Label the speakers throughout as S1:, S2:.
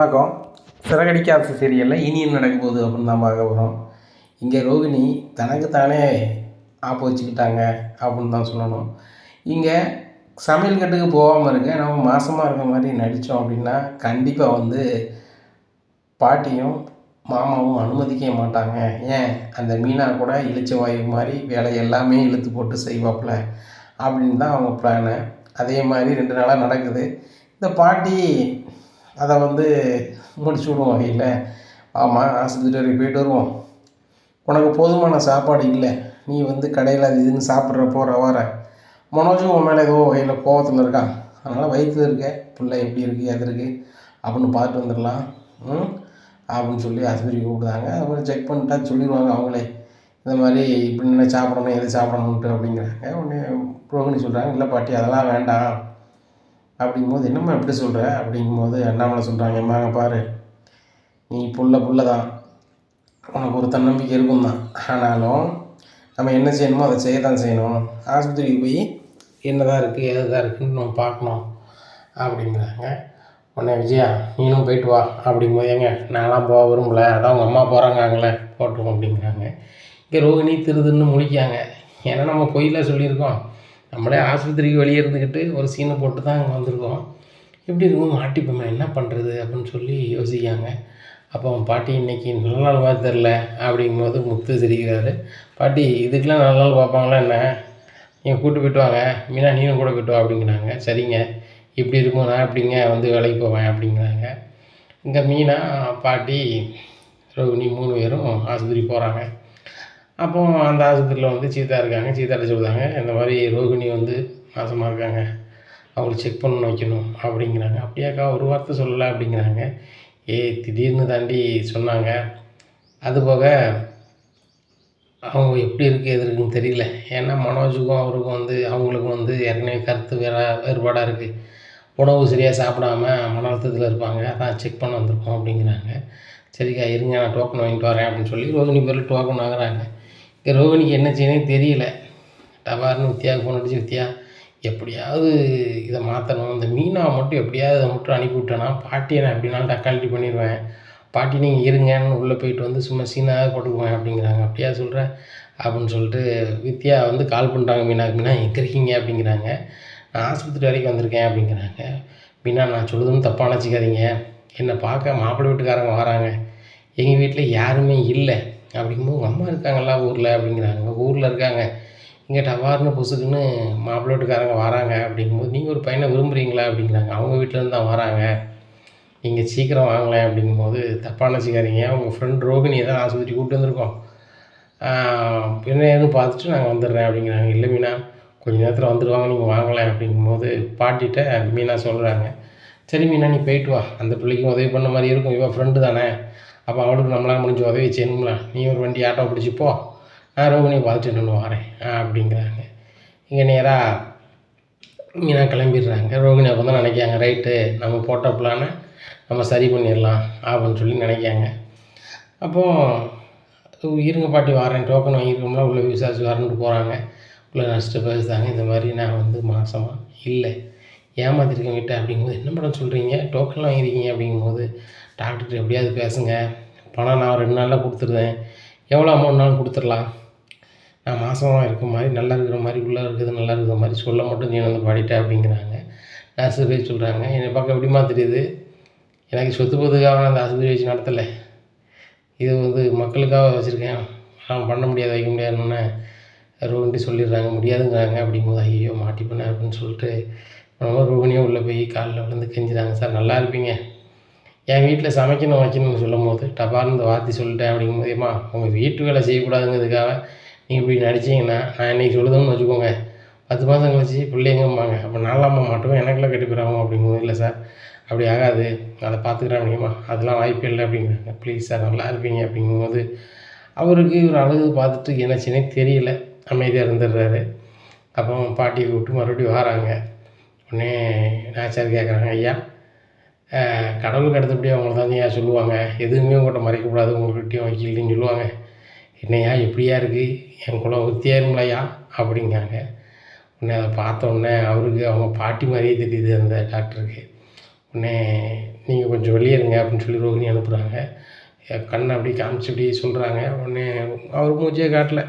S1: வணக்கம். சிறகடிக்காத சீரியலில் இனியும் நடக்கும்போது போகுது அப்படின்னு தான் பார்க்க போகிறோம் இங்கே ரோகிணி தனக்கு தானே ஆப்பு வச்சுக்கிட்டாங்க அப்படின்னு தான் சொல்லணும். இங்கே சமையல் கட்டுக்கு போகாமல் இருக்க நம்ம மாசமாக இருக்க மாதிரி நடித்தோம் அப்படின்னா கண்டிப்பாக வந்து பாட்டியும் மாமாவும் அனுமதிக்க மாட்டாங்க. ஏன்? அந்த மீனா கூட இழுச்ச வாயு மாதிரி வேலை எல்லாமே இழுத்து போட்டு செய்வாப்புல அப்படின்னு தான் அவங்க பிளானு அதே மாதிரி ரெண்டு நாளாக நடக்குது. இந்த பாட்டி அதை வந்து முடிச்சு விடும் வகையில். ஆமாம் ஆஸ்பத்திரி வரைக்கும் போயிட்டு வருவோம். உனக்கு போதுமான சாப்பாடு இல்லை. நீ வந்து கடையில் அது இதுன்னு சாப்பிட்ற போகிற வர மனோஜும் உன் மேலே ஏதோ வகையில் கோவத்தில் இருக்கான் அதனால் வயிற்றுல இருக்க. பிள்ளை எப்படி இருக்குது எது இருக்குது அப்படின்னு பார்த்துட்டு வந்துடலாம். ம்? அப்படின்னு சொல்லி ஆஸ்பத்திரி கூப்பிடுதாங்க அப்புறம் செக் பண்ணிட்டா சொல்லிடுவாங்க அவங்களே. இந்த மாதிரி இப்படி என்ன சாப்பிடணும் எது சாப்பிடணுன்ட்டு அப்படிங்கிறாங்க. உடனே ரோகிணி சொல்கிறாங்க இல்லை பாட்டி அதெல்லாம் வேண்டாம். அப்படிங்கும்போது என்னம்மா எப்படி சொல்கிற அப்படிங்கும்போது அண்ணாமலை சொல்கிறாங்க அம்மாங்க பாரு நீ புள்ள புள்ள தான் உனக்கு ஒரு தன்னம்பிக்கை இருக்கும் தான். ஆனாலும் நம்ம என்ன செய்யணுமோ அதை செய்ய தான் செய்யணும். ஆஸ்பத்திரிக்கு போய் என்ன தான் இருக்குது எது தான் இருக்குதுன்னு நம்ம பார்க்கணும். அப்படிங்கிறாங்க. உடனே விஜயா நீனும் போயிட்டு வா. அப்படிங்கும்போது ஏங்க நான்லாம் போக விரும்பல. அதான் உங்கள் அம்மா போகிறாங்கங்களே போட்டோம் அப்படிங்கிறாங்க. இங்கே ரோகிணி திருதுன்னு முழிக்காங்க ஏன்னா நம்ம பொய்யில் சொல்லியிருக்கோம். நம்மளே ஆஸ்பத்திரிக்கு வெளியே இருந்துக்கிட்டு ஒரு சீனை போட்டு தான் அங்கே வந்திருக்கோம். இப்படி இருக்கும் மாட்டிப்போமே என்ன பண்ணுறது அப்படின்னு சொல்லி யோசிக்காங்க அப்போ பாட்டி இன்னைக்கு நல்ல நாள் மாதிரி தெரில அப்படிங்கும்போது முத்து சிரிக்கிறாரு. பாட்டி இதுக்கெலாம் நல்ல நாள் பார்ப்பாங்களா என்ன? நீங்கள் கூட்டு போயிட்டு வாங்க. மீனா நீனும் கூட போயிட்டு வா அப்படிங்கிறாங்க. சரிங்க. இப்படி இருக்கும் நான் எப்படிங்க வந்து வேலைக்கு போவேன் அப்படிங்கிறாங்க. இங்கே மீனா பாட்டி ரோகிணி மூணு பேரும் ஆஸ்பத்திரி போகிறாங்க அப்போ அந்த ஆஸ்பத்திரியில் வந்து சீதா இருக்காங்க. சீதாட்ட சொல்லுதாங்க இந்த மாதிரி ரோகிணி வந்து மாசமாக இருக்காங்க. அவங்களுக்கு செக் பண்ண வைக்கணும் அப்படிங்கிறாங்க. அப்படியாக்கா ஒரு வார்த்தை சொல்லலை அப்படிங்கிறாங்க. ஏய் திடீர்னு தாண்டி சொன்னாங்க. அதுபோக அவங்க எப்படி இருக்குது எது இருக்குன்னு தெரியல. ஏன்னா மனோஜுக்கும் அவருக்கும் வந்து அவங்களுக்கும் வந்து ஏற்கனவே கருத்து வேற வேறுபாடாக இருக்குது உணவு சரியாக சாப்பிடாம மன அழுத்தத்தில் இருப்பாங்க. அதான் செக் பண்ண வந்திருக்கோம் அப்படிங்கிறாங்க. சரிக்கா இருங்க நான் டோக்கன் வாங்கிட்டு வரேன் அப்படின்னு சொல்லி ரோகிணி பேரில் டோக்கன் வாங்குறாங்க. ரோகிணிக்கு என்ன செய்யணும் தெரியல. டபார்னு வித்தியாவுக்கு ஃபோன் அடிச்சு வித்தியா எப்படியாவது இதை மாற்றணும் இந்த மீனாவை மட்டும் எப்படியாவது இதை மட்டும் அனுப்பி விட்டேன்னா பாட்டியை நான் எப்படினாலும் டக்காலிட்டி பண்ணிடுவேன் பாட்டி நீங்கள் இருங்கன்னு உள்ளே போயிட்டு வந்து சும்மா சீனாக போட்டுக்குவேன் அப்படிங்கிறாங்க. அப்படியா சொல்கிறேன் அப்படின்னு சொல்லிட்டு வித்யா வந்து கால் பண்ணுறாங்க மீனாக்கு மீனா எங்கே இருக்கீங்க? அப்படிங்கிறாங்க. நான் ஆஸ்பத்திரி வரைக்கும் வந்திருக்கேன் அப்படிங்கிறாங்க. மீனா நான் சொல்லுதுன்னு தப்பாக நினச்சிக்காதீங்க. என்னை பார்க்க மாப்பிள்ளை வீட்டுக்காரங்க வராங்க. எங்கள் வீட்டில் யாருமே இல்லை. அப்படிங்கும்போது உங்கள் அம்மா இருக்காங்களா ஊரில் அப்படிங்கிறாங்க. ஊரில் இருக்காங்க. இங்கே டவார்னு பொசுக்குன்னு மாப்பிள்ளை வீட்டுக்காரங்க வராங்க அப்படிங்கும்போது நீங்கள் ஒரு பையனை விரும்புகிறீங்களா அப்படிங்கிறாங்க. அவங்க வீட்டிலேருந்து தான் வராங்க. நீங்கள் சீக்கிரம் வாங்கலேன் அப்படிங்கும்போது தப்பாக நினச்சிக்காதீங்க உங்கள் ஃப்ரெண்ட் ரோகிணியை தான் ஆஸ்பத்திரி கூப்பிட்டு வந்திருக்கோம். என்ன பார்த்துட்டு நாங்கள் வந்துடுறேன் அப்படிங்கிறாங்க. இல்லை மீனா கொஞ்ச நேரத்தில் வந்துடுவாங்க. நீங்கள் வாங்கலேன் அப்படிங்கும்போது பாட்டிகிட்ட மீனா சொல்கிறாங்க சரி மீனா நீ போயிட்டு வா. அந்த பிள்ளைக்கும் உதவி பண்ண மாதிரி இருக்கும். இவன் ஃப்ரெண்டு தானே. அப்போ அவளுக்கு நம்மளால் முடிஞ்ச உதவி செய்யணும்ல. நீ ஒரு வண்டி ஆட்டோ பிடிச்சி போ. நான் ரோகிணியை பார்த்துட்டு நின்று வரேன். அப்படிங்கிறாங்க. இங்கே நேராக மீனா கிளம்பிடுறாங்க. ரோகிணி அப்போ தான் நினைக்காங்க ரைட்டு நம்ம போட்ட பிளானை நம்ம சரி பண்ணிடலாம் அப்படின்னு சொல்லி நினைக்காங்க அப்போது இருங்க பாட்டி வரேன். டோக்கன் வாங்கியிருக்கோம்ல உள்ள விசாரிச்சு வரேன்ட்டு போகிறாங்க உள்ள நஷ்டம் பேசுகிறாங்க இந்த மாதிரி நான் வந்து மாதமாக இல்லை. ஏமாத்திருக்கேன் வீட்டை அப்படிங்கும்போது என்ன மேடம் சொல்கிறீங்க டோக்கன்லாம் வாங்கியிருக்கீங்க அப்படிங்கும்போது டாக்டர்கிட்ட எப்படியாவது பேசுங்க. பணம் நான் ரெண்டு நாளில் கொடுத்துருந்தேன் எவ்வளோ அமௌண்ட்னாலும் கொடுத்துடலாம். நான் மாதமாக இருக்க மாதிரி நல்லா இருக்கிற மாதிரி உள்ளே இருக்கிறது நல்லா இருக்கிற மாதிரி சொல்ல மட்டும் நீ வந்து பாடிட்ட அப்படிங்கிறாங்க. நர்ஸு போய் சொல்கிறாங்க என்னை பார்க்க எப்படிமா தெரியுது? எனக்கு சொத்து பொதுக்காக நான் அந்த ஆஸ்பத்திரி வச்சு நடத்தலை. இது வந்து மக்களுக்காக வச்சுருக்கேன். நான் பண்ண முடியாது வைக்க முடியாதுன்னு ரோகிணி சொல்லிடுறாங்க. முடியாதுங்கிறாங்க அப்படிங்கும்போது ஐயோ மாட்டிப்பேனே அப்படின்னு சொல்லிட்டு ரொம்ப ரோகிணியும் உள்ளே போய் காலில் விழுந்து கெஞ்சுறாங்க. சார் நல்லா இருப்பீங்க. என் வீட்டில் சமைக்கணும் வைக்கணும்னு சொல்லும் போது டபார்னு இந்த வார்த்தை சொல்லிட்டேன் அப்படிங்கும்போது ஏம்மா உங்கள் வீட்டு வேலை செய்யக்கூடாதுங்கிறதுக்காக நீங்கள் இப்படி நடிச்சீங்கன்னா நான் இன்றைக்கி சொல்லுதுன்னு வச்சுக்கோங்க. பத்து மாதம் கழிச்சு பிள்ளைங்கம்பாங்க. அப்போ நாலாம்மா மட்டும் எனக்குலாம் கெட்டு போயிடாமல் அப்படிங்கும்போது இல்லை சார் அப்படி ஆகாது. அதை பார்த்துக்கிறேன் அப்படிங்கம்மா. அதெல்லாம் வாய்ப்பே இல்லை அப்படிங்கிறாங்க. ப்ளீஸ் சார் நல்லா இருப்பீங்க அப்படிங்கும்போது அவருக்கு ஒரு அழகு பார்த்துட்டு என்னச்சுன்னே தெரியல. அமைதியாக இருந்துடுறாரு. அப்போ பாட்டியை கூப்பிட்டு மறுபடியும் வராங்க. உடனே நாச்சார் கேட்குறாங்க ஐயா கடவுளுக்கு அடுத்தபடி அவங்கள தான் ஏன் சொல்லுவாங்க? எதுவுமே உங்கள்கிட்ட மறைக்கக்கூடாது உங்கள்கிட்டயும் வைக்கலன்னு சொல்லுவாங்க. என்னையா எப்படியா இருக்குது என் குலம் வித்தியா இருங்களையா அப்படிங்காங்க உடனே அதை பார்த்த உடனே அவருக்கு அவங்க பாட்டி மாதிரியே தெரியுது அந்த டாக்டருக்கு. உடனே நீங்கள் கொஞ்சம் வெளியேறுங்க அப்படின்னு சொல்லி ரோகிணி அனுப்புகிறாங்க கண்ணை அப்படியே காமிச்சு இப்படி சொல்கிறாங்க உடனே அவர் மூச்சே காட்டல.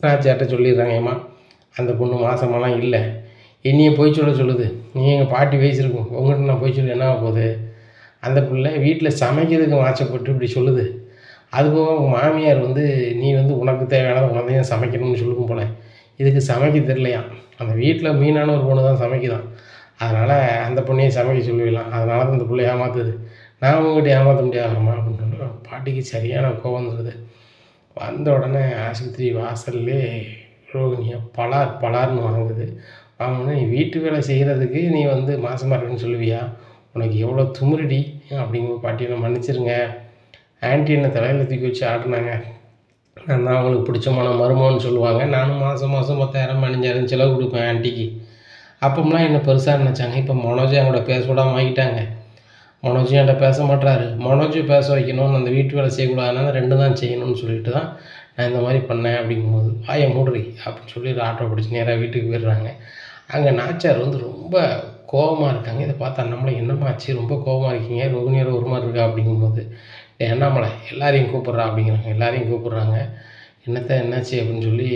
S1: ராஜாட்ட சொல்லிடுறாங்க ஏம்மா அந்த பொண்ணு மாதமெல்லாம் இல்லை. என்னையும் போய் சொல்ல சொல்லுது. நீ எங்கள் பாட்டி வயசிருக்கும் உங்கள்கிட்ட நான் போய் சொல்லி என்ன போகுது? அந்த பிள்ளை வீட்டில் சமைக்கிறதுக்கு மாச்சப்பட்டு இப்படி சொல்லுது. அதுபோக உங்கள் மாமியார் வந்து நீ வந்து உனக்கு தேவையானதை உனக்கு தான் சமைக்கணும்னு சொல்லும் போல? இதுக்கு சமைக்க தெரியலையா அந்த வீட்டில் மீனான ஒரு பொண்ணு தான் சமைக்குதான். அதனால் அந்த பொண்ணையும் சமைக்க சொல்லிடலாம். அதனால தான் இந்த பிள்ளை ஏமாத்துது. நான் உங்கள்கிட்ட ஏமாற்ற முடியாதுமா அப்படின்னு சொன்னோம் பாட்டிக்கு சரியான கோபம் வந்துடுது வந்த உடனே ஆஸ்பத்திரி வாசல்லே ரோகிணியை பலார் பலார்னு வாங்குது வாங்கினா நீ வீட்டு வேலை செய்கிறதுக்கு நீ வந்து மாசமாக இருக்குன்னு சொல்லுவியா? உனக்கு எவ்வளோ துமுறுடி அப்படிங்கிற பாட்டியை மன்னிச்சிருங்க. ஆன்டி என்னை தலையில் தூக்கி வச்சு ஆடினாங்க நான் தான் அவங்களுக்கு பிடிச்சமான மருமகன்னு சொல்லுவாங்க. நானும் மாதம் மாதம் பத்தாயிரம் பதினஞ்சாயிரம் செலவு கொடுப்பேன் ஆன்ட்டிக்கு அப்போம்லாம் என்ன பெருசாக நினச்சாங்க. இப்போ மனோஜ் என் பேசக்கூடாமல் பேச விடாம மனோஜ் என்கிட்ட பேச மாட்டாரு மனோஜ் பேச வைக்கணும்னு அந்த வீட்டு வேலை செய்யக்கூடாதுனால ரெண்டு தான் செய்யணும்னு சொல்லிட்டு தான் நான் இந்த மாதிரி பண்ணேன் அப்படிங்கும்போது வாயை மூடுறி அப்படின்னு சொல்லி ஆட்டோ பிடிச்சி நேராக வீட்டுக்கு போயிடுறாங்க. அங்கே நாச்சார் வந்து ரொம்ப கோபமாக இருக்காங்க. இதை பார்த்தா நம்மளை என்னமாச்சு ரொம்ப கோபமாக இருக்கீங்க. ரோகிணியோட ஒரு மாதிரி இருக்கா? அப்படிங்கும்போது "டேய் அண்ணாமலை எல்லாரையும் கூப்பிட்றா அப்படிங்கிறாங்க. எல்லாரையும் கூப்பிட்றாங்க. என்னத்த என்னாச்சு? அப்படின்னு சொல்லி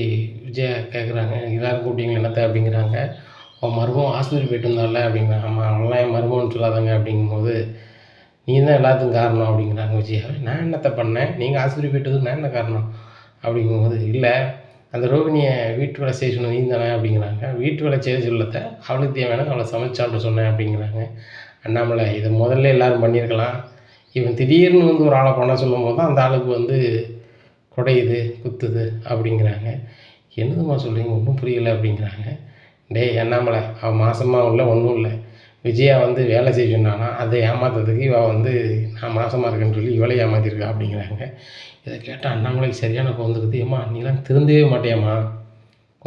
S1: விஜயா கேட்குறாங்க எல்லாரும் கூப்பிட்டீங்களா? என்னத்த? அப்படிங்கிறாங்க. உன் மருமகன் ஆஸ்பத்திரி போயிட்டு வந்தால அப்படிங்கிறாங்க. ஆமாம் அவங்களாம் என் மருமகன் சொல்லாதாங்க அப்படிங்கும்போது நீ தான் எல்லாத்துக்கும் காரணம் அப்படிங்கிறாங்க விஜயா. நான் என்னத்த பண்ணேன்? நீங்கள் ஆஸ்பத்திரி போயிட்டதுக்கு நான் என்ன காரணம்? அப்படிங்கும்போது இல்லை அந்த ரோகிணியை வீட்டு வேலை செய்ய சொன்ன நீ தானே? அப்படிங்கிறாங்க. வீட்டு வேலை செய்ய சொல்லத்த அவளுக்கு தேவையான அவளை சமைச்சு சொன்னேன் அப்படிங்கிறாங்க. அண்ணாமலை இதை முதல்ல எல்லாரும் பண்ணியிருக்கலாம். இவன் திடீர்னு வந்து ஒரு ஆளை பண்ண சொல்லும் போது தான் அந்த ஆளுக்கு வந்து குடையுது குத்துது அப்படிங்கிறாங்க. என்னதும்மா சொல்கிறீங்க ஒன்றும் புரியலை அப்படிங்கிறாங்க. டேய் அண்ணாமலை அவன் மாதமாக உள்ள ஒன்றும் இல்லை. விஜயா வந்து வேலை செய்ய சொன்னானா அதை ஏமாத்துறதுக்கு இவள் வந்து நான் மாசமாக இருக்கேன்னு சொல்லி இவளை ஏமாத்திருக்கா அப்படிங்கிறாங்க. இதை கேட்டால் அண்ணாமலைக்கு சரியான கோவம் வந்துருது ஏம்மா நீலாம் திருந்தவே மாட்டேம்மா.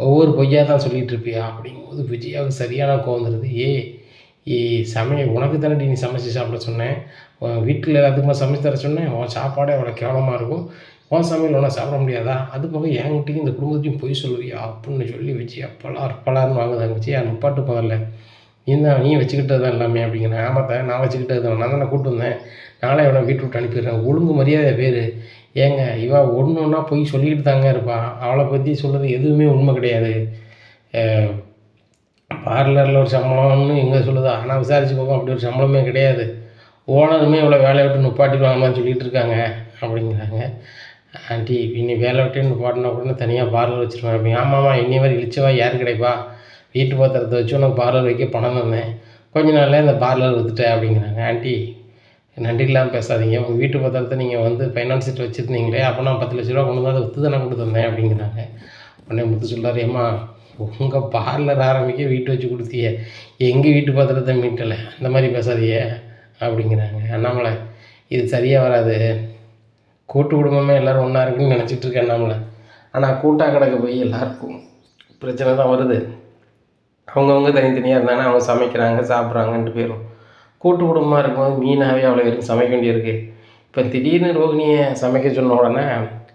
S1: ஒவ்வொரு பொய்யா தான் சொல்லிகிட்டு இருப்பியா அப்படிங்கும்போது விஜயாவுக்கு சரியான கோவம் ஏ ஏ சமையல் உனக்கு தானே நீ சமைச்சு சாப்பிட சொன்னேன் வீட்டில் எல்லாத்துக்குமே சமைச்சு தர சொன்னேன் உன் சாப்பாடே அவ்வளோ கேவலமாக இருக்கும். உன் சமையல் ஒன்றா சாப்பிட முடியாதா? அது போக என்கிட்டையும் இந்த குடும்பத்தையும் பொய் சொல்லுவியா அப்படின்னு சொல்லி விஜயா பலார் பலார்னு வாங்குதாங்க விஜயா நிப்பாட்டு போதில்லை இருந்தால் தான் நீ வச்சுக்கிட்டது தான் எல்லாமே அப்படிங்கிறேன் ஆமாத்த நான் வச்சுக்கிட்டது தான் நான் தானே கூப்பிட்டு வந்தேன். நானே இவனை வீட்டு விட்டு அனுப்பிடுறேன். ஒழுங்கு மரியாதை பேர். ஏங்க இவா ஒன்று ஒன்றா போய் சொல்லிக்கிட்டு தாங்க இருப்பா. அவளை பற்றி சொல்கிறது எதுவுமே உண்மை கிடையாது. பார்லரில் ஒரு சம்பளம்னு எங்கே சொல்லுதா? ஆனால் விசாரிச்சு போகும் அப்படி ஒரு சம்பளமே கிடையாது. ஓனருமே இவ்வளோ வேலையை விட்டு நுப்பாட்டிடுவாங்கன்னு சொல்லிட்டு இருக்காங்க. அப்படிங்கிறாங்க. ஆண்டி இனி வேலை விட்டு நிப்பாட்டினா கூட தனியாக பார்லர் வச்சுருவேன். அப்படி ஆமாம்மா இன்னி வரை இழிச்சவா யார் கிடைப்பா? வீட்டு பத்திரத்தை வச்சு உனக்கு பார்லர் வைக்க பணம் தந்தேன் கொஞ்ச நாளில் இந்த பார்லர் விற்றுட்டேன் அப்படிங்கிறாங்க. ஆண்டி நன்றிலாம் இல்லாமல் பேசாதீங்க. உங்கள் வீட்டு பத்திரத்தை நீங்கள் வந்து ஃபைனான்ஸ் சீட் வச்சுருந்தீங்களே அப்போ நான் பத்து லட்ச ரூபா கொண்டு வந்து அதை விற்று தானே கொண்டு தந்தேன் அப்படிங்கிறாங்க. உடனே முத்து சொல்கிறார் ஏம்மா உங்கள் பார்லர் ஆரம்பிக்க வீட்டு வச்சு கொடுத்திய. எங்கள் வீட்டு பத்திரத்தை மீட்டலை? அந்த மாதிரி பேசாதீங்க அப்படிங்கிறாங்க. அண்ணாமலை இது சரியாக வராது. கூட்டு குடும்பமே எல்லோரும் ஒன்றா இருக்குன்னு நினச்சிட்டு இருக்கேன் அண்ணாமலை. ஆனால் கூட்டாக கிடக்க போய் எல்லாருக்கும் பிரச்சனை தான் வருது. அவங்கவுங்க தனித்தனியாக இருந்தாங்கன்னா அவங்க சமைக்கிறாங்க சாப்பிட்றாங்கன்ட்டு போயிடும் கூட்டு குடும்பமாக இருக்கும்போது மீனாகவே அவ்வளோ பேருக்கு சமைக்க வேண்டியிருக்கு. இப்போ திடீர்னு ரோகிணியை சமைக்க சொன்ன உடனே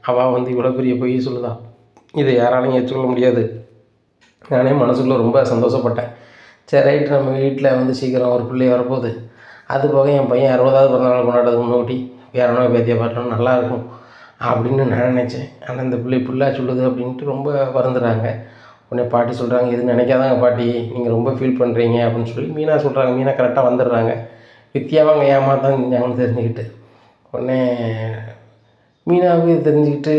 S1: அவள் வந்து இவ்வளோ பெரிய பொய் சொல்லுதான் இதை யாராலையும் ஏற்றுக்கொள்ள முடியாது. நானே மனசுக்குள்ளே ரொம்ப சந்தோஷப்பட்டேன். சரி ரைட்டு நம்ம வீட்டில் வந்து சீக்கிரம் ஒரு பிள்ளை வரப்போகுது. அது போக என் பையன் அறுபதாவது பிறந்தநாள் கொண்டாடுறதுக்கு முன்னாடி பேரனோ பேத்தியை பாட்டணும் நல்லாயிருக்கும் அப்படின்னு நான் நினச்சேன். ஆனால் இந்த பிள்ளை பிள்ளை சொல்லுது அப்படின்ட்டு ரொம்ப வருந்துறாங்க. உடனே பாட்டி சொல்கிறாங்க இது நினைக்காதாங்க பாட்டி. நீங்கள் ரொம்ப ஃபீல் பண்ணுறீங்க அப்படின்னு சொல்லி மீனா சொல்கிறாங்க மீனா கரெக்டாக வந்துடுறாங்க. வித்தியாவை அங்கே ஏமாத்தான் செஞ்சாங்கன்னு தெரிஞ்சுக்கிட்டு. உடனே மீனாவுக்கு தெரிஞ்சுக்கிட்டு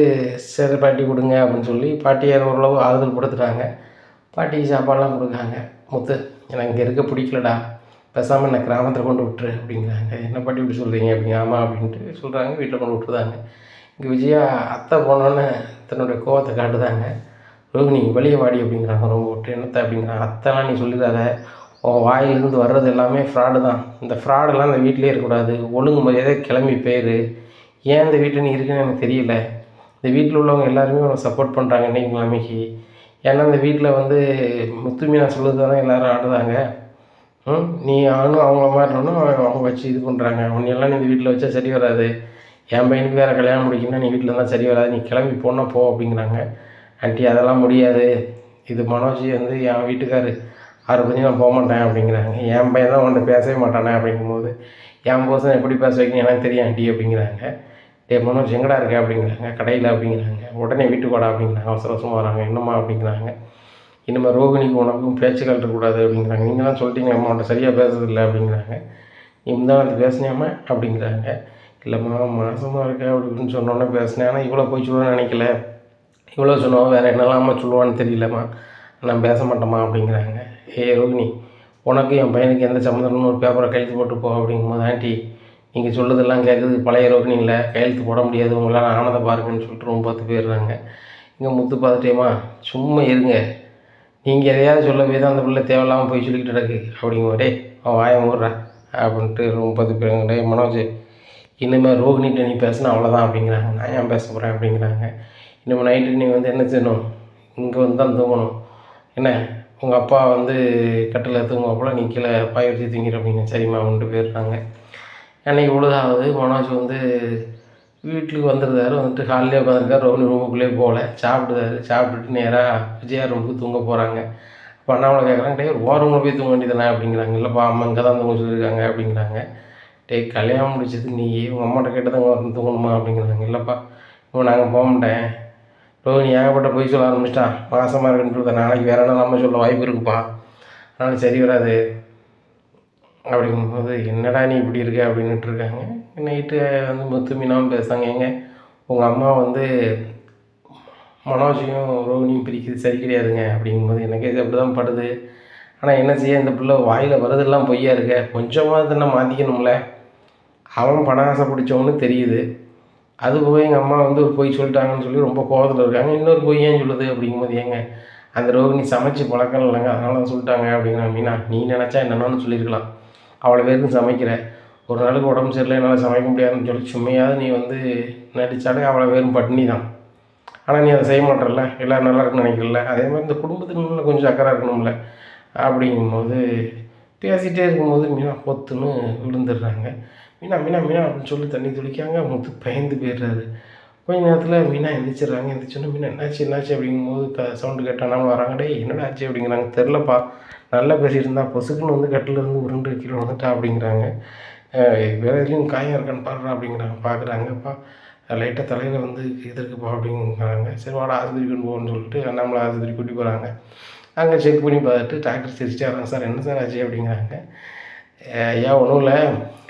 S1: சரி பாட்டி கொடுங்க. அப்படின்னு சொல்லி பாட்டியார் ஓரளவு ஆறுதல் படுத்துகிறாங்க பாட்டிக்கு சாப்பாடெலாம் கொடுக்காங்க முத்து எனக்கு இங்கே இருக்க பிடிக்கலடா. பேசாமல் என்னை கிராமத்தில் கொண்டு விட்டுரு. அப்படிங்கிறாங்க. என்ன பாட்டி இப்படி சொல்கிறீங்க அப்படிங்க ஆமாம் அப்படின்ட்டு சொல்கிறாங்க வீட்டில் கொண்டு விட்டுருதாங்க. இங்கே விஜயா அத்தை போனோன்னே தன்னுடைய கோவத்தை காட்டுதாங்க. ரோகிணி வெளியே வாடி அப்படிங்கிறாங்க. ரொம்ப என்னத்தை? அப்படிங்கிறாங்க. அத்தைலாம் நீ சொல்லிடாத. உன் வாயிலிருந்து வர்றது எல்லாமே ஃப்ராடு தான். இந்த ஃப்ராடெல்லாம் இந்த வீட்டிலே இருக்கக்கூடாது. ஒழுங்கு மரியாதை கிளம்பி போயிரு. ஏன் இந்த வீட்டில் நீ இருக்குன்னு எனக்கு தெரியல. இந்த வீட்டில் உள்ளவங்க எல்லாருமே உனக்கு சப்போர்ட் பண்ணுறாங்க இன்னைக்கு நிலைமைக்கு. ஏன்னா இந்த வீட்டில் வந்து முத்து நான் சொல்லுறது தான் எல்லோரும் ஆடுதாங்க ம்? நீ ஆணும் அவங்கள மாறினோன்னா அவங்க வச்சு இது பண்ணுறாங்க உன்னையெல்லாம் நீ இந்த வீட்டில் வச்சா சரி வராது. என் பையனுக்கு வேறு கல்யாணம் முடிக்கணும்னா நீ வீட்டில் இருந்தால் சரி வராது. நீ கிளம்பி போனால் போ அப்படிங்கிறாங்க. ஆண்டி அதெல்லாம் முடியாது. இது மனோஜ் வந்து என் வீட்டுக்கார். அவரை பற்றி நான் போக மாட்டேன் அப்படிங்கிறாங்க. என் பையன் தான் உன்ட்ட பேசவே மாட்டானே அப்படிங்கும்போது என் புருஷன் எப்படி பேச வைக்கணும் எனக்கு தெரியும் ஆண்டி அப்படிங்கிறாங்க. டே மனோஜ் எங்கடா இருக்க? அப்படிங்கிறாங்க. கடையில் அப்படிங்கிறாங்க. உடனே வீட்டுக்கு வாடா அப்படிங்கிறாங்க. அவசர அவசரமாக வராங்க. என்னம்மா? அப்படிங்கிறாங்க. இனிமேல் ரோகிணிக்கு உனக்கும் பேச்சு கலட்டக்கூடாது அப்படிங்கிறாங்க. நீங்களாம் தான் சொல்லிட்டீங்களே சரியாக பேசுறதில்ல அப்படிங்கிறாங்க. நீ முந்தானத்து பேசினியாமா அப்படிங்கிறாங்க. இல்லைம்மா மாதமாக இருக்க அப்படின்னு சொன்னோன்னே பேசினேன். ஆனால் இவ்வளோ போய் சொல்லுவேன்னு நினைக்கல. இவ்வளோ சொன்னோம் வேறு என்னெல்லாமா சொல்லுவான்னு தெரியலம்மா. நான் பேச மாட்டேம்மா அப்படிங்கிறாங்க. ஏ ரோகிணி உனக்கு என் பையனுக்கு எந்த சம்மந்தம்னு ஒரு பேப்பரை கையெழுத்து போட்டு போ அப்படிங்கும்போது ஆண்டி நீங்கள் சொல்லுதெல்லாம் கேட்குது பழைய ரோகிணி இல்லை கையெழுத்து போட முடியாது உங்களால் ஆனதை பாருங்கன்னு சொல்லிட்டு ரொம்ப பார்த்து போயிடுறாங்க இங்கே முத்து பார்த்துட்டேம்மா சும்மா இருங்க. நீங்கள் எதையாவது சொல்ல போய் தான் அந்த பிள்ளை தேவையில்லாமல் போய் சொல்லிக்கிட்டு கிடக்கு. அப்படிங்கும்போது டே அவன் வாய மூடுறா. அப்படின்ட்டு ரொம்ப பார்த்து போயிருங்க டேய் மனோஜ் இனிமேல் ரோகிணிகிட்ட நீ பேசினா அவ்வளோதான் அப்படிங்கிறாங்க. நான் ஏன் பேச போகிறேன் அப்படிங்கிறாங்க. இனிமேல் நைட்டு நீங்கள் வந்து என்ன செய்யணும்? இங்கே வந்து தான் தூங்கணும். என்ன? உங்கள் அப்பா வந்து கட்டில் தூங்குவாப்புல நீ கீழே பாய் வச்சு தூங்கிறப்பீங்க சரிம்மா கொண்டு போயிடுறாங்க அன்றைக்கி உழுதாவது மனோஜ் வந்து வீட்டுக்கு வந்துருந்தாரு. வந்துட்டு ஹாலிலே உட்காந்துருக்காரு. ரோஹினி ரூமுக்குள்ளே போகல. சாப்பிடுதாரு. சாப்பிட்டுட்டு நேராக விஜயா ரூமுக்கு தூங்க போகிறாங்க அப்போ அண்ணாமலை கேட்குறாங்க டே ஓ ரூமில் போய் தூங்க வேண்டியதானே அப்படிங்கிறாங்க. இல்லைப்பா அம்மா இங்கே தான் தூங்க சொல்லியிருக்காங்க. அப்படிங்கிறாங்க. டேய் கல்யாணம் முடிச்சது நீ உங்கள் அம்மாட்ட கேட்டு தான் தூங்கணுமா? அப்படிங்கிறாங்க. இல்லைப்பா இப்போ நாங்கள் போக மாட்டேன். ரோஹினி ஏகப்பட்ட பொய் சொல்ல ஆரம்பிச்சிட்டான் மாசமாக இருக்குன்றது நாளைக்கு வேற என்ன நம்ம சொல்ல வாய்ப்பு இருக்குப்பா. அதனால் சரி வராது. அப்படிங்கும்போது என்னடா நீ இப்படி இருக்க? அப்படின்னுட்டு இருக்காங்க. நைட்டு வந்து முத்து மீனாவும் பேசுகிறாங்க ஏங்க உங்கள் அம்மா வந்து மனோஜையும் ரோஹினியும் பிரிக்கிறது சரி கிடையாதுங்க. அப்படிங்கும்போது எனக்கே இது அப்படி தான் படுது. ஆனால் என்ன செய்ய? இந்த பிள்ளை வாயில் வரதெல்லாம் பொய்யா இருக்க? கொஞ்சமாக தானே மாற்றிக்கணும்ல அவன் பணம் ஆசை பிடிச்சவனு தெரியுது. அது போய் எங்கள் அம்மா வந்து ஒரு பொய் சொல்லிட்டாங்கன்னு சொல்லி ரொம்ப கோபத்தில் இருக்காங்க. இன்னொரு பொய் ஏன் சொல்லுது அப்படிங்கும்போது ஏங்க அந்த ரோகிணி சமைச்சு பழக்கம் இல்லைங்க அதனால தான் சொல்லிட்டாங்க அப்படிங்கிற மீனா. நீ நினச்சா என்னென்னு சொல்லியிருக்கலாம். அவ்வளோ பேருக்கும் சமைக்கிற. ஒரு நாளுக்கு உடம்பு சரியில்லை என்னால் சமைக்க முடியாதுன்னு சொல்லி சும்மையாவது நீ வந்து நடித்தாலே அவ்வளோ பேரும் பட்டினி தான். ஆனால் நீ அதை செய்ய மாட்டேறல எல்லோரும் நல்லா இருக்குன்னு நினைக்கிறல அதே மாதிரி இந்த குடும்பத்துக்கு கொஞ்சம் அக்கறை இருக்கணும்ல. அப்படிங்கும்போது பேசிகிட்டே இருக்கும்போது மீனா பொத்துன்னு விழுந்துடுறாங்க. மீனா மீனா மீனா அப்படின்னு சொல்லி தண்ணி துளிக்காங்க. முத்து பயந்து போயிடுறாரு. கொஞ்ச நேரத்தில் மீனா எந்திரிச்சிடுறாங்க. எந்திரிச்சோன்னா மீனா என்னாச்சு என்னாச்சு? அப்படிங்கும்போது க சவுண்டு கேட்டால் நம்ம வராங்க என்னடா ஆச்சு? அப்படிங்கிறாங்க. தெரிலப்பா நல்லா பேசிட்டு இருந்தா பொசுக்குன்னு வந்து கட்டிலேருந்து உருண்டு கீழே வந்துட்டா அப்படிங்கிறாங்க. வேறு எதுலேயும் காயம் இருக்கான்னு பாடுறா அப்படிங்கிறாங்க. பார்க்குறாங்கப்பா லைட்டாக தலையில் வந்து இது இருக்குப்பா அப்படிங்கிறாங்க. சரி வாடா ஆஸ்பத்திரி கொண்டு போகணும்னு சொல்லிட்டு நம்மளை ஆஸ்பத்திரி கூட்டி போகிறாங்க அங்கே செக் பண்ணி பார்த்துட்டு டாக்டர் சிரிச்சாராங்க சார் என்ன சார் ஆச்சு? அப்படிங்கிறாங்க. ஏன் ஒன்றும் இல்லை.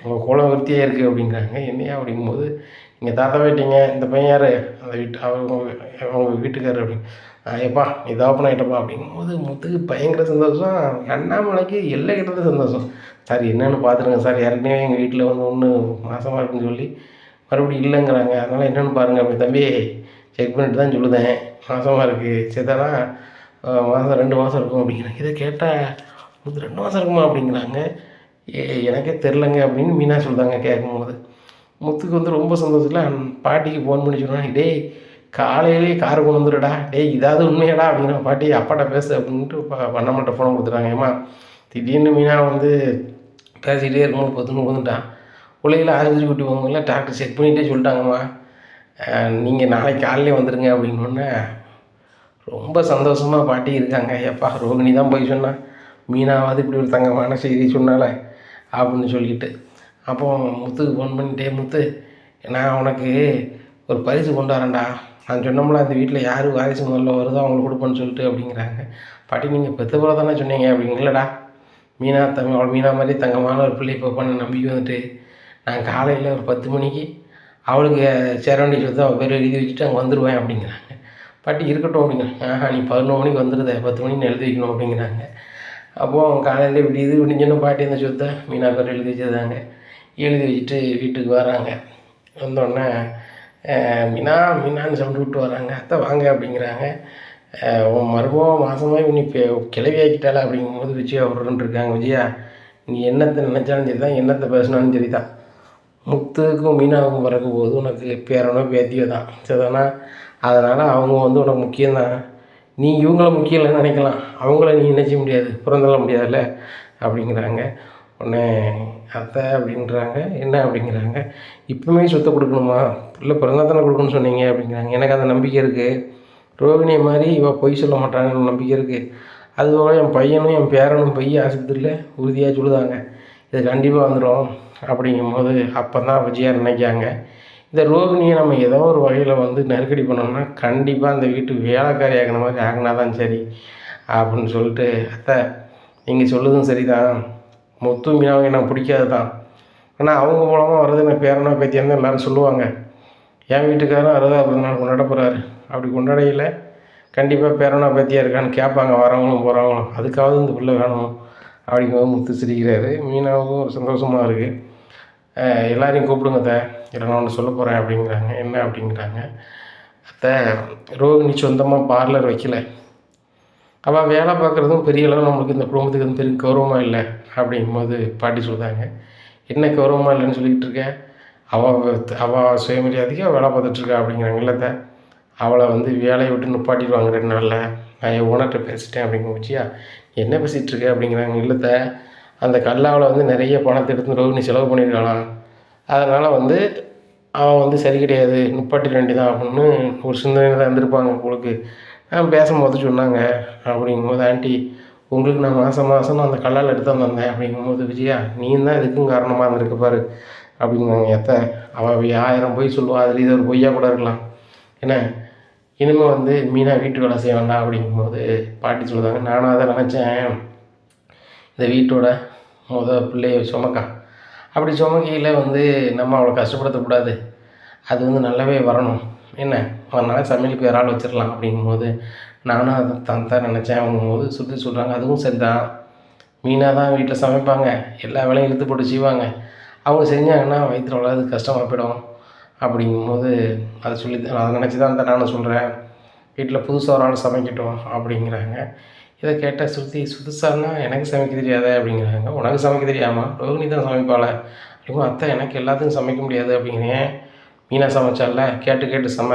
S1: உங்கள் குளம் விருத்தியாக இருக்குது அப்படிங்கிறாங்க. என்னையா? அப்படிங்கும்போது நீங்கள் தாத்தா போயிட்டீங்க இந்த பையன் யார்? அந்த வீட்டு அவங்க அவங்க வீட்டுக்காரர். அப்படின்னு எப்பா நீ தாப்பன ஆகிட்டப்பா அப்படிங்கும்போது முத்துக்கு பயங்கர சந்தோஷம். அண்ணாமலைக்கு எல்லை கிட்டது சந்தோஷம். சார் என்னென்னு பார்த்துருங்க சார். ஏற்கனவே எங்கள் வீட்டில் வந்து ஒன்று மாதமாக இருக்குன்னு சொல்லி மறுபடியும் இல்லைங்கிறாங்க. அதனால் என்னென்னு பாருங்கள் அப்படி தம்பி செக் பண்ணிட்டு தான் சொல்லுதேன். மாதமாக இருக்குது சரி தான் மாதம் ரெண்டு மாதம் இருக்கும் அப்படிங்கிறாங்க. இதை கேட்டால் முத்து ரெண்டு மாதம் இருக்குமா? அப்படிங்கிறாங்க. ஏ எனக்கே தெரிலங்க அப்படின்னு மீனா சொல்கிறாங்க கேட்கும்போது முத்துக்கு வந்து ரொம்ப சந்தோஷத்தில் பாட்டிக்கு ஃபோன் பண்ணி சொன்னாங்க டேய் காலையிலேயே கார் கொண்டு வந்துடுடா. டேய் இதாவது உண்மையாடா அப்படிங்கிற பாட்டி அப்பாட்ட பேசு அப்படின்ட்டு பண்ணமாட்ட ஃபோனை கொடுத்துட்டாங்க. ஏமா திடீர்னு மீனா வந்து பேசிகிட்டே இருக்கும்போது பத்துன்னு வந்துட்டான் பிள்ளைகள ஆஸ்பத்திரி கூட்டி போங்கல்ல டாக்டர் செக் பண்ணிகிட்டே சொல்லிட்டாங்கம்மா. நீங்கள் நாளைக்கு காலையிலே வந்துடுங்க அப்படின்னோடனே ரொம்ப சந்தோஷமாக பாட்டி இருக்காங்க எப்பா ரோகிணி தான் போய் சொன்னான் மீனாவது இப்படி ஒரு தங்கமான செய்தி சொன்னால அப்படின்னு சொல்லிட்டு. அப்போ முத்துக்கு ஃபோன் பண்ணிட்டே முத்து நான் உனக்கு ஒரு பரிசு கொண்டு வரேன்டா. நான் சொன்னோம்ல அந்த வீட்டில் யார் வாரிசு முதல்ல வருதோ அவங்களுக்கு கொடுப்பேன்னு சொல்லிட்டு அப்படிங்கிறாங்க. பாட்டி நீங்கள் பெத்த போல தானே சொன்னீங்க அப்படிங்களடா மீனா தம்பி அவள் மீனா மாதிரி தங்கமான ஒரு பிள்ளை இப்போ நம்பிக்கை வந்துட்டு நான் காலையில் ஒரு பத்து மணிக்கு அவளுக்கு சேர வேண்டிய சொத்தை அவள் பேர் எழுதி வச்சுட்டு அங்கே வந்துடுவேன் அப்படிங்கிறாங்க. பாட்டி இருக்கட்டும் அப்படிங்கிறாங்க ஆஹா நீ பதினொன்று மணிக்கு வந்துடுதே பத்து மணிக்கு எழுதி வைக்கணும் அப்படிங்கிறாங்க. அப்போது காலையில் விடியுது விடிஞ்சோன்னு பாட்டி அந்த சொத்தை? மீனாக்கர் எழுதி வச்சுருந்தாங்க. எழுதி வச்சுட்டு வீட்டுக்கு வராங்க. வந்தோடனே மீனா மீனான்னு சவுண்டு விட்டு வராங்க. அத்தை வாங்க அப்படிங்கிறாங்க. உன் மருமகம் மாதமாக நீ பே கிளவி ஆக்கிட்டால அப்படிங்கும்போது விஜய் அவருன்னு இருக்காங்க. விஜயா நீ என்னத்தை நினச்சாலும் சரி தான் என்னத்தை பேசினாலும் சரி தான் முத்துக்கும் மீனாவுக்கும் பிறக்கும் போது உனக்கு பேரனோ பேத்தியோ தான். சரிதானா? அதனால் அவங்க வந்து உனக்கு முக்கியம்தான். நீ இவங்கள முக்கியம் இல்லைன்னு நினைக்கலாம். அவங்கள நீ என்ன செய்ய முடியாது? புறந்தள்ள முடியாதுல்ல? அப்படிங்கிறாங்க. உடனே அத்தை அப்படின்றாங்க. என்ன அப்படிங்கிறாங்க. இப்போவுமே சொத்தை கொடுக்கணுமா? இல்லை பிறந்தா தானே கொடுக்கணும்னு சொன்னீங்க அப்படிங்கிறாங்க. எனக்கு அந்த நம்பிக்கை இருக்குது ரோகிணி மாதிரி இவள் பொய் சொல்ல மாட்டாங்கன்னு நம்பிக்கை இருக்குது அதுபோல் என் பையனும் என் பேரனும் பையன் ஆஸ்பத்திரியில் உறுதியாக சொல்லுதாங்க. இது கண்டிப்பாக வந்துடும் அப்படிங்கும்போது அப்போ தான் விஜயா நினைக்காங்க இந்த ரோகிணியை நம்ம ஏதோ ஒரு வகையில் வந்து நெருக்கடி பண்ணோம்னா கண்டிப்பாக அந்த வீட்டு வேலைக்காரி ஆகின மாதிரி ஆகினா தான் சரி அப்படின்னு சொல்லிட்டு அத்தை நீங்கள் சொல்லுதும் சரி தான் முத்து மீனாவை எனக்கு பிடிக்காது தான் ஆனால் அவங்க மூலமாக வர்றது என்ன பேரனா பேத்தியான்னு எல்லோரும் சொல்லுவாங்க. என் வீட்டுக்காரரும் அறுபதாவது பிறந்த நாள் கொண்டாட போகிறாரு அப்படி கொண்டாடையில் கண்டிப்பாக பேரனா பேத்தியாக இருக்கான்னு கேட்பாங்க. வரவங்களும் போகிறவங்களும் அதுக்காவது இந்த பிள்ளை வேணும். அப்படிங்கும்போது முத்து சிரிக்கிறாரு. மீனாவுக்கும் ஒரு சந்தோஷமாக இருக்குது எல்லாரையும் கூப்பிடுங்க அத்தை. என்ன நான் ஒன்று சொல்ல போகிறேன் அப்படிங்கிறாங்க. என்ன அப்படிங்கிறாங்க. அத்தை ரோகிணி சொந்தமாக பார்லர் வைக்கல. அவள் வேலை பார்க்குறதும் பெரிய அளவு நம்மளுக்கு இந்த குடும்பத்துக்கு வந்து பெரிய கௌரவமாக இல்லை அப்படிங்கும்போது பாட்டி சொல்கிறாங்க என்ன கௌரவமாக இல்லைன்னு சொல்லிக்கிட்டு இருக்கேன் அவள் அவள் சுயமரியாதைக்கு அவள் வேலை பார்த்துட்ருக்கா அப்படிங்கிறாங்க இல்லைத்த அவளை வந்து வேலையை விட்டு நிப்பாட்டிடுவாங்க ரெண்டு நாளில். நான் என் ஓனர்கிட்ட பேசிட்டேன் அப்படிங்க வச்சியா என்ன பேசிகிட்டு இருக்க? அப்படிங்கிறாங்க இல்லைத்த அந்த கல்லாவில் வந்து நிறைய பணத்தை எடுத்து ரோகிணி செலவு பண்ணியிருக்காளாம். அதனால் வந்து அவன் வந்து சரி கிடையாது நிப்பாட்டிட வேண்டியதான் அப்படின்னு ஒரு சிந்தனையில் தான் இருந்திருப்பாங்க உங்களுக்கு. பேசும்போது சொன்னாங்க அப்படிங்கும்போது ஆண்டி உங்களுக்கு நான் மாதம் மாதம் நான் அந்த கல்லால் எடுத்து வந்தேன் அப்படிங்கும்போது விஜயா நீ தான் இதுக்கும் காரணமாக இருந்திருக்க பாரு அப்படிங்கிறாங்க எத்த அவள் ஆயிரம் பொய் சொல்லுவாள் அதில் இது ஒரு பொய்யா கூட இருக்கலாம். என்ன? இனிமேல் வந்து மீனாக வீட்டு வேலை செய்ய வேண்டாம் அப்படிங்கும்போது பாட்டி சொல்லுவாங்க நானும் அதை நினச்சேன். இந்த வீட்டோட முத பிள்ளைய சுமக்கா அப்படி சுமக்கையில் வந்து நம்ம அவளை கஷ்டப்படுத்தக்கூடாது. அது வந்து நல்லாவே வரணும். என்ன? அதனால் சமையலுக்கு வேறு ஆள் வச்சிடலாம் அப்படிங்கும்போது நானும் அதை தான் தான் நினச்சேன். அவங்கும்போது சுற்றி சொல்கிறாங்க அதுவும் சரி தான் மீனாக தான் வீட்டில் சமைப்பாங்க. எல்லா வேலையும் இழுத்து போட்டு செய்வாங்க. அவங்க செஞ்சாங்கன்னா வயிற்று வளர்றது கஷ்டமாக போயிடும் அப்படிங்கும்போது அதை சொல்லி அதை நினச்சி தான் தான் நானும் சொல்கிறேன் வீட்டில் புதுசாக ஒரு ஆள் சமைக்கட்டும் அப்படிங்கிறாங்க. இதை கேட்டால் சுற்றி சுதுசானா எனக்கு சமைக்க தெரியாத அப்படிங்கிறாங்க. உனக்கு சமைக்க தெரியாமா? ரோகிணி தான் சமைப்பாள? அப்படிங்கும் அத்தை எனக்கு எல்லாத்துக்கும் சமைக்க முடியாது அப்படிங்கிறேன் மீனா சமைச்சால? கேட்டு கேட்டு சம.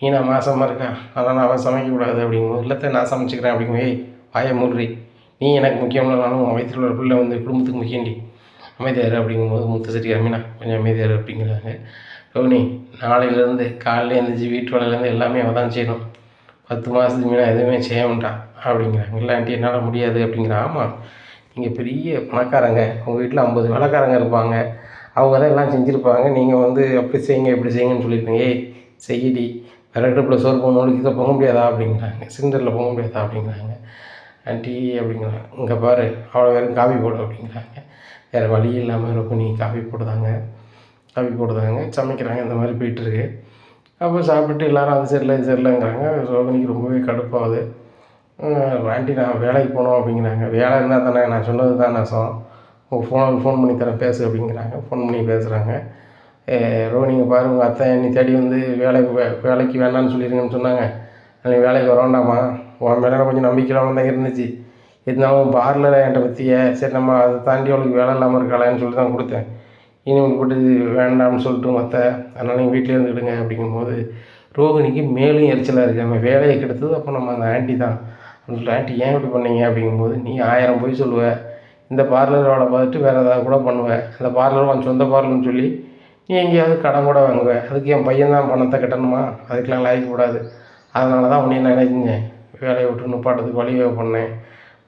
S1: மீனா மாசமாக இருக்கா? அதனால் அவன் சமைக்கக்கூடாது அப்படிங்கும்போது இல்லத்தை நான் சமைச்சிக்கிறேன் அப்படிங்கும். ஏய் வாயை மூடுறி. நீ எனக்கு முக்கியம் இல்லைனாலும் வயிற்றில் ஒரு பிள்ளை வந்து குடும்பத்துக்கு முக்கியண்டி அமைதியார் அப்படிங்கும்போது முத்து சரியா மீனா கொஞ்சம் அமைதியார் அப்படிங்கிறாங்க. ரோனி நாளையிலேருந்து காலையில் எழுந்திரிச்சி வீட்டு வேலையிலேருந்து எல்லாமே அவள் தான் செய்யணும். பத்து மாதத்துக்கு மேலே எதுவுமே செய்ய மாட்டான் அப்படிங்கிறாங்க. இல்லாண்டி என்னால் முடியாது அப்படிங்கிற ஆமாம் நீங்கள் பெரிய பணக்காரங்க. உங்கள் வீட்டில் ஐம்பது வேலைக்காரங்க இருப்பாங்க. அவங்க தான் எல்லாம் செஞ்சுருப்பாங்க. நீங்கள் வந்து அப்படி செய்யுங்க இப்படி செய்யுங்கன்னு சொல்லியிருப்பீங்க ஏய் செய்யடி. விறகடுப்பில் சோறு போகணும் இதை போக முடியாதா அப்படிங்கிறாங்க. சிலிண்டரில் போக முடியாதா அப்படிங்கிறாங்க. ஆண்டி அப்படிங்கிறாங்க. இங்கே பாரு அவ்வளோ வெறும் காஃபி போடு அப்படிங்கிறாங்க. வேறு வழி இல்லாமல் ரொம்ப நீ காஃபி போடுதாங்க காஃபி போடுதாங்க சமைக்கிறாங்க. இந்த மாதிரி போயிட்டுருக்கு அப்போ சாப்பிட்டு எல்லோரும் அது சரியில்லை இது சரியில்லைங்கிறாங்க. ரோகிணிக்கு ரொம்பவே கடுப்பாகுது. ஆண்டி நான் வேலைக்கு போகணும் அப்படிங்கிறாங்க. வேலை என்ன தானே நான் சொன்னது தான் நான் உங்கள் ஃபோன் ஃபோன் பண்ணி தரேன் பேசு அப்படிங்கிறாங்க. ஃபோன் பண்ணி பேசுகிறாங்க ரோனிங்க பாரு உங்கள் அத்தை என்னை தேடி வந்து வேலைக்கு வே வேலைக்கு வேண்டாம்னு சொல்லிடுங்கன்னு சொன்னாங்க. நீ வேலைக்கு வர வேண்டாமா உன் மேலே கொஞ்சம் நம்பிக்கையில்லாமல் தான் இருந்துச்சு. இருந்தாலும் பார்லர் என்கிட்ட பற்றிய சரி நம்ம அதை தாண்டி அவளுக்கு வேலை இல்லாமல் இருக்காளான்னு சொல்லி தான் கொடுத்தேன். இனிமேல் போட்டு வேண்டாம்னு சொல்லிட்டு மற்ற அதனால் நீங்கள் வீட்டிலே இருந்துக்கிடுங்க அப்படிங்கும்போது ரோகிணிக்கு மேலும் எரிச்சலாக இருக்குது நம்ம வேலையை கெடுத்தது அப்போ நம்ம அந்த ஆண்டி தான். அந்த ஆண்டி ஏன் இப்படி பண்ணீங்க? அப்படிங்கும்போது நீ ஆயிரம் போய் சொல்லுவேன் இந்த பார்லர் வேலை பார்த்துட்டு வேறு ஏதாவது கூட பண்ணுவேன் அந்த பார்லர் உன் சொந்த பார்லர்னு சொல்லி நீ எங்கேயாவது கடன் கூட வாங்குவேன் அதுக்கு என் பையன் தான் பணத்தை கட்டணுமா? அதுக்கெலாம் லாய்க்கக்கூடாது அதனால தான் உன்னை நினைக்கிங்க வேலையை விட்டு நிப்பாட்டத்துக்கு வழி பண்ணேன்.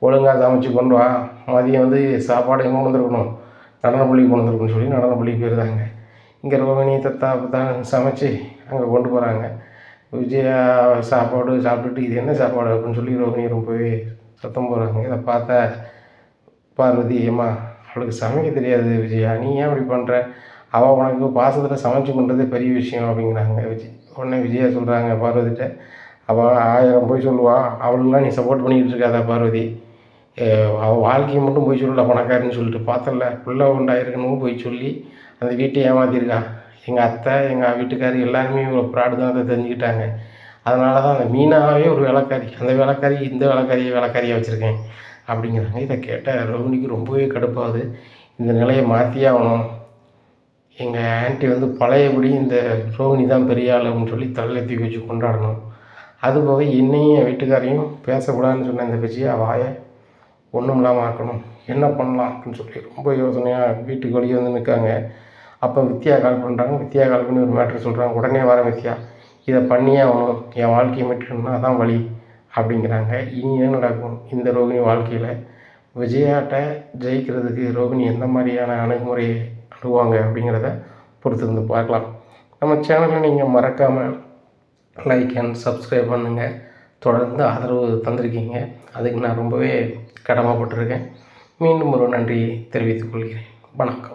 S1: ஒழுங்காக சமைச்சு கொண்டு வா. மதியம் வந்து சாப்பாடு எங்கே வந்துருக்கணும்? நடனப்பள்ளிக்கு கொண்டு வந்துருக்கணும்னு சொல்லி நடனப்பள்ளிக்கு போயிருந்தாங்க இங்கே ரோகிணி தத்தா தான் சமைச்சு அங்கே கொண்டு போகிறாங்க விஜயா சாப்பாடு சாப்பிட்டுட்டு இது என்ன சாப்பாடு அப்படின்னு சொல்லி ரோகிணி ரொம்பவே சத்தம் போடுறாங்க. இதை பார்த்தா பார்வதி ஏம்மா அவளுக்கு சமைக்க தெரியாது விஜயா. நீ ஏன் அப்படி பண்ணுற அவள் உனக்கு பாசத்தில் சமைச்சு பண்ணுறது பெரிய விஷயம் அப்படிங்கிறாங்க விஜய். உடனே விஜயா சொல்கிறாங்க பார்வதிட்ட. அவள் ஆயிரம் போய் சொல்லுவாள் அவளுக்கெலாம் நீ சப்போர்ட் பண்ணிக்கிட்டு இருக்காதா பார்வதி. அவள் வாழ்க்கையை மட்டும் போய் சொல்லல பணக்காரன்னு சொல்லிட்டு பார்த்தல பிள்ளை உண்டாயிருக்கணும் போய் சொல்லி அந்த வீட்டை ஏமாற்றிருக்கா எங்கள் அத்தை எங்கள் வீட்டுக்காரர் எல்லாருமே இவ்வளோ ப்ராடு தான் அதை தெரிஞ்சுக்கிட்டாங்க. அதனால தான் அந்த மீனாகவே ஒரு வேலைக்காரி. அந்த வேலைக்காரி இந்த வேலைக்காரியை வேலைக்காரியாக வச்சுருக்கேன் அப்படிங்கிறாங்க. இதை கேட்டால் ரோஹிணிக்கு ரொம்பவே கடுப்பாகுது. இந்த நிலையை மாற்றியே ஆகணும். எங்கள் ஆண்டி வந்து பழையபடி இந்த ரோஹிணி தான் பெரிய ஆள் அப்படின்னு சொல்லி தலையில் தூக்கி வச்சு கொண்டாடணும். அதுபோக என்னையும் என் வீட்டுக்காரையும் பேசக்கூடாதுன்னு சொன்ன இந்த விஜயா வாயை ஒன்றும் இல்லாமல் ஆக்கணும். என்ன பண்ணலாம் அப்படின்னு சொல்லி ரொம்ப யோசனையாக வீட்டுக்கு வெளியே வந்து நிற்காங்க அப்போ வித்யா கால் பண்ணுறாங்க வித்யா கால் பண்ணி ஒரு மேட்ரு சொல்கிறாங்க உடனே வர வித்யா இதை பண்ணியே ஆகணும். என் வாழ்க்கையை மீட்டுக்கணும்னா அதான் வழி அப்படிங்கிறாங்க. இனி என்ன நடக்கும்? இந்த ரோகிணி வாழ்க்கையில் விஜயாட்ட ஜெயிக்கிறதுக்கு ரோகிணி எந்த மாதிரியான அணுகுமுறையை அணுகுவாங்க அப்படிங்கிறத பொறுத்து வந்து பார்க்கலாம். நம்ம சேனலை நீங்கள் மறக்காமல் லைக் அண்ட் சப்ஸ்கிரைப் பண்ணுங்கள் தொடர்ந்து ஆதரவு தந்திருக்கீங்க. அதுக்கு நான் ரொம்பவே கடமைப்பட்டிருக்கேன். மீண்டும் ஒரு நன்றி தெரிவித்துக் கொள்கிறேன். வணக்கம்.